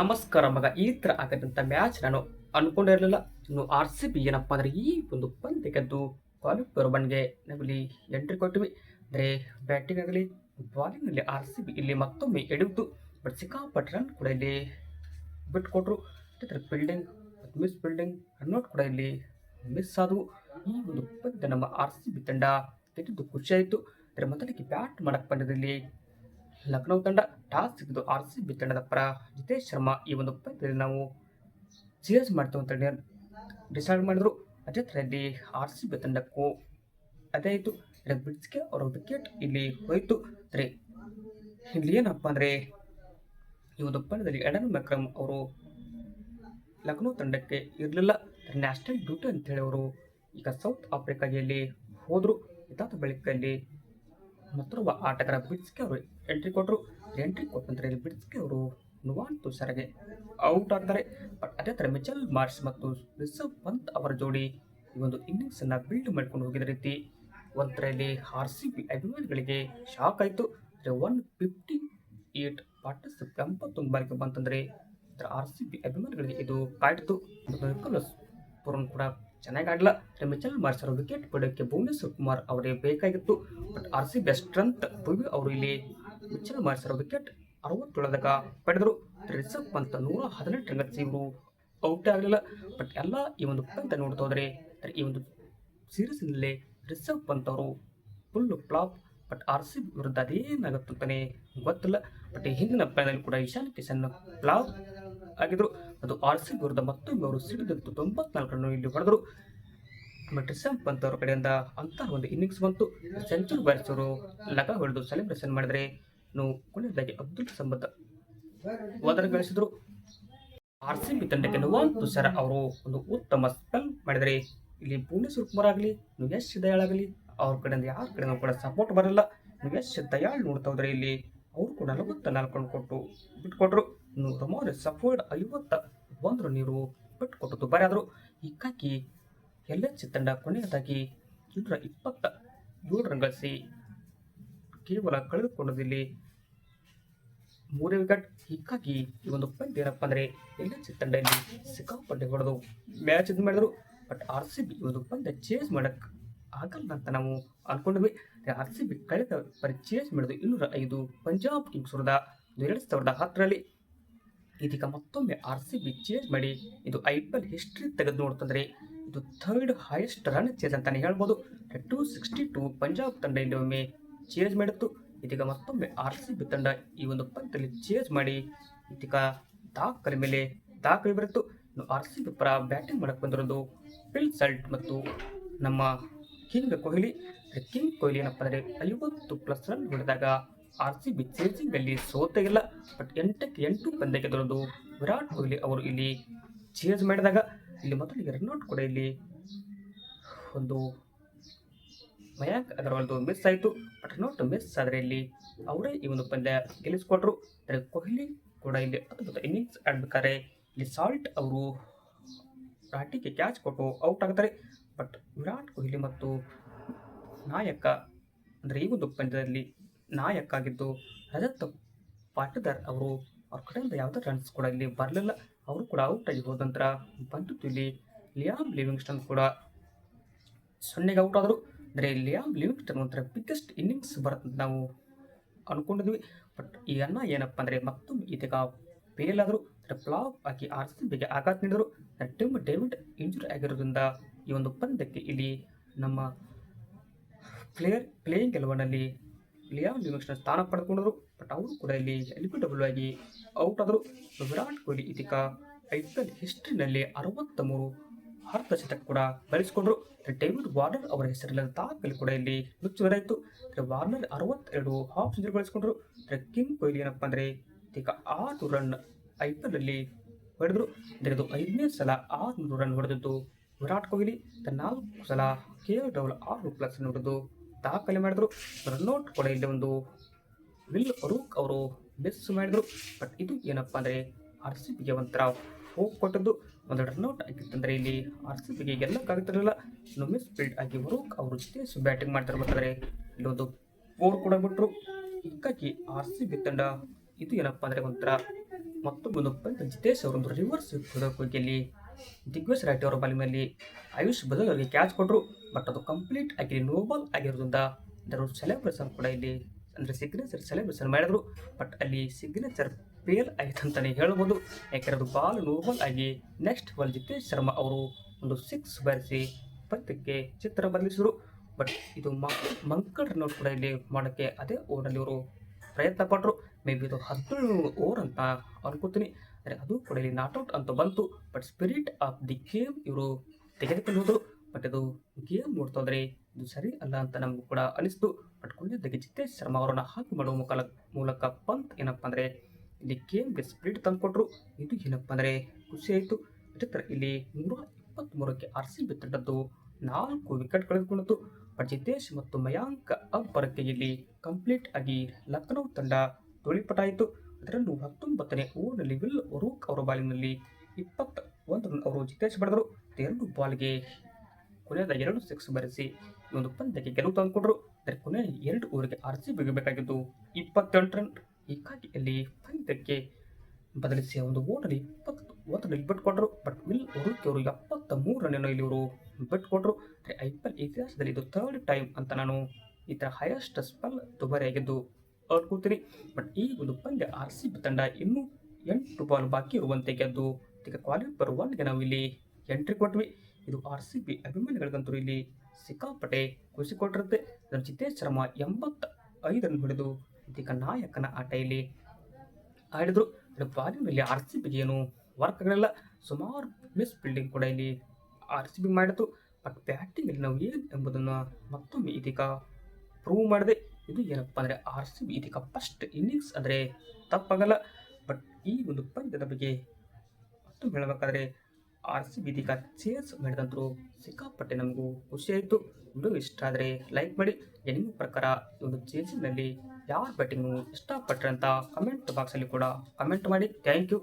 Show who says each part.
Speaker 1: ನಮಸ್ಕಾರ ಮಗ, ಈ ತರ ಆಗದಂಥ ಮ್ಯಾಚ್ ನಾನು ಅನ್ಕೊಂಡಿರಲಿಲ್ಲ ಇನ್ನು ಆರ್ ಸಿ ಬಿ ಏನಪ್ಪ ಅಂದ್ರೆ ಈ ಒಂದು ಪಂದ್ಯ ಗೆದ್ದು ಕ್ವಾಲಿಫೈರ್ ಬನ್ಗೆ ನಾವಿಲ್ಲಿ ಎಂಟ್ರಿ ಕೊಟ್ಟಿವಿ. ಅಂದರೆ ಬ್ಯಾಟಿಂಗ್ ಆಗಲಿ ಬಾಲಿಂಗ್ನಲ್ಲಿ ಆರ್ ಸಿ ಬಿ ಇಲ್ಲಿ ಮತ್ತೊಮ್ಮೆ ಎಡುತ್ತು ಬಟ್ ಸಿಕ್ಕಾಪಟ್ಟೆ ರನ್ ಕೂಡ ಇಲ್ಲಿ ಬಿಟ್ಕೊಟ್ರು. ಜೊತೆ ಫೀಲ್ಡಿಂಗ್ ಮಿಸ್ ಫೀಲ್ಡಿಂಗ್ ರನ್ಔಟ್ ಕೂಡ ಇಲ್ಲಿ ಮಿಸ್ ಆದವು. ಈ ಒಂದು ಪಂದ್ಯ ನಮ್ಮ ಆರ್ ಸಿ ಬಿ ತಂಡ ಗೆದ್ದಿದ್ದು ಖುಷಿಯಾಯಿತು. ಅದರ ಮೊದಲಿಗೆ ಬ್ಯಾಟ್ ಮಾಡಕ್ಕೆ ಬಂದಿದ್ದಲ್ಲಿ ಲಕ್ನೋ ತಂಡ ಟಾಸ್ ಸಿಕ್ಕಿದ್ದು ಆರ್ ಸಿ ಬಿ ತಂಡದ ಪರ ಜಿತೇಶ್ ಶರ್ಮಾ ಈ ಒಂದು ಪಂದ್ಯದಲ್ಲಿ ನಾವು ಸೀರಿಯಸ್ ಮಾಡ್ತೇವೆ ಅಂತ ಡಿಸೈಡ್ ಮಾಡಿದ್ರು. ಅದೇ ಥರದಲ್ಲಿ ಆರ್ ಸಿ ಬಿ ತಂಡಕ್ಕೂ ಅದೇ ಆಯಿತು ಬಿಡ್ಸ್ಗೆ ಅವರ ವಿಕೆಟ್ ಇಲ್ಲಿ ಹೋಯಿತು. ಅಂದರೆ ಇಲ್ಲಿ ಏನಪ್ಪ ಅಂದರೆ ಈ ಒಂದು ಪಂದ್ಯದಲ್ಲಿ ಎಡನ್ ಮೆಕ್ರಮ್ ಅವರು ಲಖನೌ ತಂಡಕ್ಕೆ ಇರಲಿಲ್ಲ. ನ್ಯಾಷನಲ್ ಡ್ಯೂಟಿ ಅಂತೇಳಿ ಅವರು ಈಗ ಸೌತ್ ಆಫ್ರಿಕಾಗೆ ಹೋದರು. ಇದಾದ ಬಳಿಕ ಇಲ್ಲಿ ಮತ್ತೊಬ್ಬ ಆಟಗಾರ ಬಿಡ್ಸ್ಗೆ ಅವರು ಎಂಟ್ರಿ ಕೊಟ್ಟರು ಎಂಟ್ರಿ ಕೊಟ್ಟ ನಂತರ ಇಲ್ಲಿ ಬಿಡ್ಸ್ಗೆ ಅವರು ನುವಾನ್ ತುಷಾರ್ಗೆ ಔಟ್ ಆಗ್ತಾರೆ. ಬಟ್ ಅದೇ ಥರ ಮಿಚಲ್ ಮಾರ್ಸ್ ಮತ್ತು ರಿಷಬ್ ಪಂತ್ ಅವರ ಜೋಡಿ ಈ ಒಂದು ಇನ್ನಿಂಗ್ಸ್ ಅನ್ನ ಬಿಲ್ಡ್ ಮಾಡ್ಕೊಂಡು ಹೋಗಿದ ರೀತಿ ಒಂಥರ ಇಲ್ಲಿ ಆರ್ ಸಿ ಬಿ ಅಭಿಮಾನಿಗಳಿಗೆ ಶಾಕ್ ಆಯಿತು. ಅಂದರೆ ಒನ್ ಫಿಫ್ಟಿ ಏಟ್ ಪಾರ್ಟಿಸಿಪ್ ಎಂಬತ್ತೊಂದು ಬಾರಿಗೆ ಬಂತಂದರೆ ಆರ್ ಸಿ ಬಿ ಅಭಿಮಾನಿಗಳಿಗೆ ಇದು ಕಾಯ್ತು ಪುರನ್ ಕೂಡ ಚೆನ್ನಾಗಿ ಆಡಲ್ಲ ಮಿಚಲ್ ಮಾರ್ಸ್ ಅವರು ವಿಕೆಟ್ ಪಡೆಯೋಕ್ಕೆ ಭುವನೇಶ್ವರ್ ಕುಮಾರ್ ಅವರೇ ಬೇಕಾಗಿತ್ತು. But R C B strength Bhuvi ಅವರು ಇಲ್ಲಿ ಮಿಚಲ್ ಮಾರ್ಸರ್ ವಿಕೆಟ್ ಅರವತ್ತೇಳದಾಗ ಪಡೆದರು. ರಿಷಬ್ ಪಂತ್ ನೂರ ಹದಿನೆಂಟು ರಂಗ ಇವರು ಔಟ್ ಆಗಲಿಲ್ಲ. ಬಟ್ ಎಲ್ಲ ಈ ಒಂದು ಪಂತ ನೋಡ್ತಾ ಹೋದರೆ ಈ ಒಂದು ಸೀರೀಸ್ನಲ್ಲಿ ರಿಷಬ್ ಪಂತ್ ಅವರು full flop but R C B ವಿರುದ್ಧ ಅದೇನಾಗುತ್ತಂತಲೇ ಗೊತ್ತಿಲ್ಲ. ಬಟ್ ಹಿಂದಿನ ಪಂದ್ಯದಲ್ಲಿ ಕೂಡ ಇಶಾನ್ ಕಿಶನ್ ಫ್ಲಾಪ್ ಆಗಿದ್ರು. ಅದು ಆರ್ ಸಿ ವಿರುದ್ಧ ಮತ್ತೊಮ್ಮೆ ಅವರು ಸಿಡಿದಂತೂ ತೊಂಬತ್ನಾಲ್ಕು ರನ್ ಇಲ್ಲಿ ಹೊಡೆದರು. ಬಟ್ ರಿಷಬ್ ಪಂತ್ ಅವರ ಕಡೆಯಿಂದ ಅಂತಹ ಒಂದು ಇನ್ನಿಂಗ್ಸ್ ಬಂತು. ಸೆಂಚುರಿ ಬಾರಿಸೋರು ಲಗ ಹೊಡೆದು ಸೆಲೆಬ್ರೇಷನ್ ಮಾಡಿದರೆ ಇನ್ನು ಕೊನೆಯದಾಗಿ ಅಬ್ದುಲ್ ಸಂಬಂಧ ವಾದನ ಗಳಿಸಿದರು. ಆರ್ ಸಿ ಬಿ ತಂಡಕ್ಕೆ ಅವರು ಒಂದು ಉತ್ತಮ ಸ್ಪೆಲ್ ಮಾಡಿದರೆ ಇಲ್ಲಿ ಭುವನೇಶ್ವರ್ ಕುಮಾರ್ ಆಗಲಿ ಯಶ್ ದಯಾಳ್ ಆಗಲಿ, ಅವ್ರ ಕಡೆಯಿಂದ ಯಾರ ಕಡೆಯೂ ಕೂಡ ಸಪೋರ್ಟ್ ಬರಲ್ಲ. ಯಶ್ ದಯಾಳ್ ನೋಡ್ತಾ ಹೋದ್ರೆ ಇಲ್ಲಿ ಅವರು ಕೂಡ ನಲವತ್ತ ನಾಲ್ಕು ಕೊಟ್ಟು ಬಿಟ್ಕೊಟ್ರು. ಇನ್ನು ಮೂರು ಸಫೋರ್ಡ್ ಐವತ್ತ ಒಂದು ನೀರು ಬಿಟ್ಕೊಟ್ಟು ದುಬಾರಿ ಆದರು ಹೀಗಾಗಿ ಎಲ್ ಎಚ್ ತಂಡ ಕೊನೆಯದಾಗಿ ಇನ್ನೂರ ಇಪ್ಪತ್ತ ಏಳು ರನ್ ಗಳಿಸಿ ಕೇವಲ ಕಳೆದುಕೊಂಡದಲ್ಲಿ ಮೂರೇ ವಿಕೆಟ್. ಹೀಗಾಗಿ ಈ ಒಂದು ಪಂದ್ಯ ಏನಪ್ಪ ಅಂದರೆ ಎಲ್ ಎಚ್ ತಂಡದಲ್ಲಿ ಸಿಕ್ಕಾಪಟ್ಟೆ ಹೊಡೆದು ಮ್ಯಾಚ್ ಇದು ಮಾಡಿದರು ಬಟ್ ಆರ್ ಸಿ ಬಿ ಒಂದು ಪಂದ್ಯ ಚೇಂಜ್ ಮಾಡಕ್ಕೆ ಆಗಲ್ಲ ಅಂತ ನಾವು ಅನ್ಕೊಂಡ್ವಿ. ಆರ್ ಸಿ ಬಿ ಕಳೆದ ಪರ್ಚೇಸ್ ಮಾಡಿದ ಇನ್ನೂರ ಐದು ಪಂಜಾಬ್ ಕಿಂಗ್ಸ್ ವಿರುದ್ಧ ಎರಡು ಸಾವಿರದ ಹತ್ತರಲ್ಲಿ ಇದೀಗ ಮತ್ತೊಮ್ಮೆ ಆರ್ ಸಿ ಬಿ ಚೇಂಜ್ ಮಾಡಿ. ಇದು ಐ ಪಿ ಎಲ್ ಹಿಸ್ಟ್ರಿ ತೆಗೆದು ನೋಡ್ತಂದ್ರೆ ಇದು ಥರ್ಡ್ ಹೈಯೆಸ್ಟ್ ರನ್ ಚೇಜ್ ಅಂತಾನೆ ಹೇಳ್ಬೋದು. ಟೂ ಸಿಕ್ಸ್ಟಿ ಟು ಪಂಜಾಬ್ ತಂಡ ಇಲ್ಲಿ ಒಮ್ಮೆ ಚೇಂಜ್ ಮಾಡಿತ್ತು. ಇದೀಗ ಮತ್ತೊಮ್ಮೆ ಆರ್ ಸಿ ಬಿ ತಂಡ ಈ ಒಂದು ಪಂದ್ಯದಲ್ಲಿ ಚೇಂಜ್ ಮಾಡಿ. ಇದೀಗ ದಾಖಲೆ ಮೇಲೆ ದಾಖಲೆ ಬರುತ್ತು ಆರ್ ಸಿ ಬಿ ಪರ ಬ್ಯಾಟಿಂಗ್ ಮಾಡಕ್ಕೆ ಬಂದಿರೋದು ಪಿಲ್ ಸಲ್ಟ್ ಮತ್ತು ನಮ್ಮ ಕಿಂಗ್ ಕೊಹ್ಲಿ. ಕಿಂಗ್ ಕೊಹ್ಲಿ ಏನಪ್ಪ ಅಂದರೆ ಐವತ್ತು ಪ್ಲಸ್ ರನ್ ಹೊಡೆದಾಗ ಆರ್ ಸಿ ಬಿ ಚೇಸಿಂಗಲ್ಲಿ ಸೋತೇ ಇಲ್ಲ. ಬಟ್ ಎಂಟಕ್ಕೆ ಎಂಟು ಪಂದ್ಯಕ್ಕೆ ದೊರೆದು ವಿರಾಟ್ ಕೊಹ್ಲಿ ಅವರು ಇಲ್ಲಿ ಚೇಸ್ ಮಾಡಿದಾಗ ಇಲ್ಲಿ ಮೊದಲಿಗೆ ರನ್ಔಟ್ ಕೂಡ ಇಲ್ಲಿ ಒಂದು ಮಯಾಂಕ್ ಅಗರ್ವಾಲ್ದು ಮಿಸ್ ಆಯಿತು. ಬಟ್ ರನ್ಔಟ್ ಮಿಸ್ ಆದರೆ ಇಲ್ಲಿ ಅವರೇ ಈ ಒಂದು ಪಂದ್ಯ ಗೆಲ್ಲಿಸಿಕೊಟ್ರು. ಆದರೆ ಕೊಹ್ಲಿ ಕೂಡ ಇಲ್ಲಿ ಅದ್ಭುತ ಇನ್ನಿಂಗ್ಸ್ ಆಡ್ಬೇಕಾದ್ರೆ ಇಲ್ಲಿ ಸಾಲ್ಟ್ ಅವರು ರಾಟಿಗೆ ಕ್ಯಾಚ್ ಕೊಟ್ಟು ಔಟ್ ಆಗ್ತಾರೆ. ಬಟ್ ವಿರಾಟ್ ಕೊಹ್ಲಿ ಮತ್ತು ನಾಯಕ. ಅಂದರೆ ಈ ಒಂದು ನಾಯಕ ಆಗಿದ್ದು ರಜತ್ ಪಾಟದಾರ್ ಅವರು. ಅವ್ರ ಕಡೆಯಿಂದ ಯಾವುದೇ ರನ್ಸ್ ಕೂಡ ಇಲ್ಲಿ ಬರಲಿಲ್ಲ. ಅವರು ಕೂಡ ಔಟ್ ಆಗಿ ಹೋದ ನಂತರ ಬಂದಿತ್ತು ಇಲ್ಲಿ ಲಿಯಾಮ್ ಲಿವಿಂಗ್ಸ್ಟನ್ ಕೂಡ ಸೊನ್ನೆಗೆ ಔಟ್ ಆದರು. ಅಂದರೆ ಲಿಯಾಮ್ ಲಿವಿಂಗ್ಸ್ಟನ್ ಒಂಥರ ಬಿಗ್ಗೆಸ್ಟ್ ಇನ್ನಿಂಗ್ಸ್ ಬರುತ್ತೆ ನಾವು ಅಂದ್ಕೊಂಡಿದ್ವಿ ಬಟ್ ಈ ಅನ್ನ ಏನಪ್ಪ ಅಂದರೆ ಮತ್ತೊಮ್ಮೆ ಇದೀಗ ಫೇಲ್ ಆದರು. ಫ್ಲಾಪ್ ಆಗಿ ಆರ್ ಸಿ ಬಿಗೆ ಆಘಾತ ನೀಡಿದರು. ಟಿಮ್ ಡೇವಿಡ್ ಇಂಜುರಿ ಆಗಿರೋದ್ರಿಂದ ಈ ಒಂದು ಪಂದ್ಯಕ್ಕೆ ಇಲ್ಲಿ ನಮ್ಮ ಪ್ಲೇಯರ್ ಪ್ಲೇಯಿಂಗ್ ಎಲೆವನ್ನಲ್ಲಿ ಲಿಯಾನ್ ಲಿವಿಂಗ್ಸ್ಟನ್ ಸ್ಥಾನ ಪಡೆದುಕೊಂಡರು. ಬಟ್ ಅವರು ಕೂಡ ಇಲ್ಲಿ ಎಲಿಬಿಟಬಲ್ ಆಗಿ ಔಟ್ ಆದರು. ವಿರಾಟ್ ಕೊಹ್ಲಿ ಇದೀಗ ಐ ಪಿ ಎಲ್ ಹಿಸ್ಟ್ರಿನಲ್ಲಿ ಅರವತ್ತ ಮೂರು ಅರ್ಧ ಶತಕ ಕೂಡ ಗಳಿಸಿಕೊಂಡ್ರು ಡೇವಿಡ್ ವಾರ್ನರ್ ಅವರ ಹೆಸರಿಲ್ಲದ ದಾಖಲೆ ಕೂಡ ಇಲ್ಲಿ ನುಚ್ಚುವರಾಯಿತು. ವಾರ್ನರ್ ಅರವತ್ತೆರಡು ಹಾಫ್ ಸೆಂಚುರಿ ಗಳಿಸಿಕೊಂಡ್ರು. ಕಿಂಗ್ ಕೊಹ್ಲಿ ಏನಪ್ಪ ಅಂದರೆ ಇದೀಗ ಆರು ರನ್ ಐ ಪಿ ಎಲ್ನಲ್ಲಿ ಹೊಡೆದ್ರು. ಅಂದರೆ ಐದನೇ ಸಲ ಆರುನೂರು ರನ್ ಹೊಡೆದಿದ್ದು ವಿರಾಟ್ ಕೊಹ್ಲಿ. ನಾಲ್ಕು ಸಲ ಕೆ ಎಲ್ ಆರು ಪ್ಲಸ್ ಹೊಡೆದು ದಾಖಲೆ ಮಾಡಿದ್ರು. ರನ್ಔಟ್ ಕೂಡ ಇಲ್ಲಿ ಒಂದು ವಿಲ್ ಅರೂಕ್ ಅವರು ಮಿಸ್ ಮಾಡಿದರು. ಬಟ್ ಇದು ಏನಪ್ಪ ಅಂದರೆ ಆರ್ ಸಿ ಬಿಗೆ ಒಂಥರ ಹೋಗಿ ಕೊಟ್ಟದ್ದು. ಒಂದು ರನ್ಔಟ್ ಆಗಿತ್ತಂದರೆ ಇಲ್ಲಿ ಆರ್ ಸಿ ಬಿಗೆ ಗೆಲ್ಲಕ್ಕಾಗ್ತಿರಲಿಲ್ಲ ಇನ್ನು ಮಿಸ್ ಫೀಲ್ಡ್ ಆಗಿ ಅರೂಕ್ ಅವರು ಜೊತೆ ಬ್ಯಾಟಿಂಗ್ ಮಾಡ್ತಿರ್ಬೇಕಾದ್ರೆ ಇಲ್ಲಿ ಒಂದು ಬೋರ್ ಕೂಡ ಬಿಟ್ಟರು ಹೀಗಾಗಿ ಆರ್ ಸಿ ಬಿ ತಂಡ ಇದು ಏನಪ್ಪ ಅಂದರೆ ಒಂಥರ ಪಂದ್ಯ ಜಿತೇಶ್ ಅವರೊಂದು ರಿವರ್ಸ್ ಹೋಗಿಯಲ್ಲಿ ದಿಗ್ವಿಜಯ್ ರಾಟಿ ಅವರ ಬಾಲಿನಲ್ಲಿ ಆಯುಷ್ ಬದಲ್ ಅವರಿಗೆ ಕ್ಯಾಚ್ ಕೊಟ್ಟರು ಬಟ್ ಅದು ಕಂಪ್ಲೀಟ್ ಆಗಿ ನೋಬಾಲ್ ಆಗಿರೋದ್ರಿಂದ ಅದರ ಸೆಲೆಬ್ರೇಷನ್ ಕೂಡ ಇಲ್ಲಿ ಅಂದರೆ ಸಿಗ್ನೇಚರ್ ಸೆಲೆಬ್ರೇಷನ್ ಮಾಡಿದ್ರು. ಬಟ್ ಅಲ್ಲಿ ಸಿಗ್ನೇಚರ್ ಫೇಲ್ ಆಯಿತು ಅಂತಲೇ ಹೇಳ್ಬೋದು. ಯಾಕೆಂದರೆ ಅದು ಬಾಲ್ ನೋಬಾಲ್ ಆಗಿ ನೆಕ್ಸ್ಟ್ ಬಾಲ್ ಜಿತೇಶ್ ಶರ್ಮಾ ಅವರು ಒಂದು ಸಿಕ್ಸ್ ಬಾರಿಸಿ ಪಂದ್ಯಕ್ಕೆ ಚಿತ್ರ ಬದಲಿಸಿದ್ರು. ಬಟ್ ಇದು ಮಂಕಡ್ ರನ್ಔಟ್ ಕೂಡ ಇಲ್ಲಿ ಮಾಡೋಕ್ಕೆ ಅದೇ ಓವರಲ್ಲಿ ಅವರು ಪ್ರಯತ್ನ ಪಟ್ಟರು ಮೇ ಬಿ ಇದು ಹದಿನೇಳು ಓವರ್ ಅಂತ ಅನ್ಕೋತೀನಿ. ಅದು ಕೂಡ ಇಲ್ಲಿ ನಾಟ್ಔಟ್ ಅಂತ ಬಂತು. But spirit of the game ಇವರು ತೆಗೆದುಕೊಳ್ಳುವುದು. ಬಟ್ ಇದು ಗೇಮ್ ನೋಡ್ತಾ ಇದ್ರೆ ಇದು ಸರಿ ಅಲ್ಲ ಅಂತ ನಮಗೂ ಕೂಡ ಅನಿಸ್ತು. ಬಟ್ ಜಿತೇಶ್ ಶರ್ಮಾ ಅವರನ್ನು ಹಾಕಿ ಮಾಡುವ ಮುಖಾಲ, ಮೂಲಕ ಪಂತ್ ಏನಪ್ಪ ಅಂದರೆ ಇಲ್ಲಿ ಗೇಮ್ಗೆ ಸ್ಪಿರಿಟ್ ತಂದುಕೊಟ್ರು ಇದು ಏನಪ್ಪ ಅಂದರೆ ಖುಷಿ ಆಯಿತು. ಅದೇ ಇಲ್ಲಿ ನೂರ ಇಪ್ಪತ್ತ್ಮೂರಕ್ಕೆ ಆರ್ ಸಿ ಬಿ ನಾಲ್ಕು ವಿಕೆಟ್ ಕಳೆದುಕೊಂಡಿತು ಬಟ್ ಜಿತೇಶ್ ಮತ್ತು ಮಯಾಂಕ್ ಅಬ್ಬರಕ್ಕೆ ಇಲ್ಲಿ ಕಂಪ್ಲೀಟ್ ಆಗಿ ಲಖನೌ ತಂಡ ತುಳಿಪಟಾಯಿತು ಅದರಲ್ಲೂ ಹತ್ತೊಂಬತ್ತನೇ ಓವರ್ನಲ್ಲಿ ವಿಲ್ ರೂಕ್ ಅವರ ಬಾಲಿನಲ್ಲಿ ಇಪ್ಪತ್ತ ಒಂದು ರನ್ ಅವರು ಜಿತೇಶ್ ಪಡೆದರು ಎರಡು ಬಾಲ್ಗೆ ಕೊನೆಯದ ಎರಡು ಸಿಕ್ಸ್ ಬರೆಸಿ ಒಂದು ಪಂದ್ಯಕ್ಕೆ ಗೆಲುವು ತಂದುಕೊಂಡರು ಅದರ ಕೊನೆಯ ಎರಡು ಓವರ್ಗೆ ಆರ್ ಸಿ ಬಿಗೆ ಇಪ್ಪತ್ತೆಂಟು ರನ್. ಹೀಗಾಗಿ ಅಲ್ಲಿ ಪಂದ್ಯಕ್ಕೆ ಬದಲಿಸಿ ಒಂದು ಓವರ್ನಲ್ಲಿ ಇಪ್ಪತ್ತು ಒಂದರಲ್ಲಿ ಬಿಟ್ಕೊಟ್ರು. ಬಟ್ ವಿಲ್ ರೂಕ್ ಅವರು ಎಪ್ಪತ್ತ ಮೂರು ರನ್ನನ್ನು ಇಲ್ಲಿ ಇವರು ಬಿಟ್ಕೊಟ್ರು. ಅಂದರೆ ಐ ಪಿ ಎಲ್ ಇತಿಹಾಸದಲ್ಲಿ ಇದು ಥರ್ಡ್ ಟೈಮ್ ಅಂತ ನಾನು ಈ ಥರ ಹೈಯೆಸ್ಟ್ ಸ್ಪೆಲ್ ದುಬಾರಿಯಾಗಿದ್ದು ಅನ್ಕೋತೀನಿ ಬಟ್ ಈ ಒಂದು ಪಂದ್ಯ ಆರ್ ಸಿ ಬಿ ತಂಡ ಇನ್ನೂ ಎಂಟು ಬಾಲ್ ಬಾಕಿ ಇರುವಂತೆ ಗೆದ್ದು, ಈಗ ಕ್ವಾಲಿಫರ್ ಒನ್ಗೆ ನಾವು ಇಲ್ಲಿ ಎಂಟ್ರಿ ಕೊಟ್ವಿ. ಇದು ಆರ್ ಸಿ ಬಿ ಅಭಿಮಾನಿಗಳಿಗಂತೂ ಇಲ್ಲಿ ಸಿಕ್ಕಾಪಟ್ಟೆ ಖುಷಿ ಕೊಟ್ಟಿರುತ್ತೆ. ನಮ್ಮ ಜಿತೇಶ್ ಶರ್ಮಾ ಎಂಬತ್ತ ಐದನ್ನು ಹಿಡಿದು ಇದೀಗ ನಾಯಕನ ಆಟ ಇಲ್ಲಿ ಆಡಿದ್ರು. ಬಾಲಿನಲ್ಲಿ ಆರ್ ಸಿ ಬಿಗೆ ಏನು ವರ್ಕ್ ಆಗಲಿಲ್ಲ ಸುಮಾರು ಮಿಸ್ ಫೀಲ್ಡಿಂಗ್ ಕೂಡ ಇಲ್ಲಿ ಆರ್ ಸಿ ಬಿ ಮಾಡಿತು ಬಟ್ ಬ್ಯಾಟಿಂಗಲ್ಲಿ ನಾವು ಏನು ಎಂಬುದನ್ನು ಮತ್ತೊಮ್ಮೆ ಇದೀಗ ಪ್ರೂವ್ ಮಾಡಿದೆ. ಇದು ಏನಪ್ಪ ಅಂದರೆ ಆರ್ ಸಿ ಬಿ ಇದೀಗ ಫಸ್ಟ್ ಇನ್ನಿಂಗ್ಸ್ ಅಂದರೆ ತಪ್ಪಾಗಲ್ಲ. ಬಟ್ ಈ ಒಂದು ಪಂದ್ಯದ ಬಗ್ಗೆ ಮತ್ತು ಹೇಳಬೇಕಾದ್ರೆ ಆರ್ ಸಿ ಬಿ ಇದೀಗ ಚೇಸ್ ಮಾಡಿದಂತರೂ ಸಿಕ್ಕಾಪಟ್ಟೆ ನಮಗೂ ಖುಷಿಯಾಯಿತು ವಿಡಿಯೋ ಇಷ್ಟ ಆದರೆ ಲೈಕ್ ಮಾಡಿ. ನಿಮ್ಮ ಪ್ರಕಾರ ಈ ಒಂದು ಚೇಸಿನಲ್ಲಿ ಯಾರು ಬ್ಯಾಟಿಂಗು ಇಷ್ಟಪಟ್ಟರೆ ಅಂತ ಕಮೆಂಟ್ ಬಾಕ್ಸಲ್ಲಿ ಕೂಡ ಕಮೆಂಟ್ ಮಾಡಿ. Thank you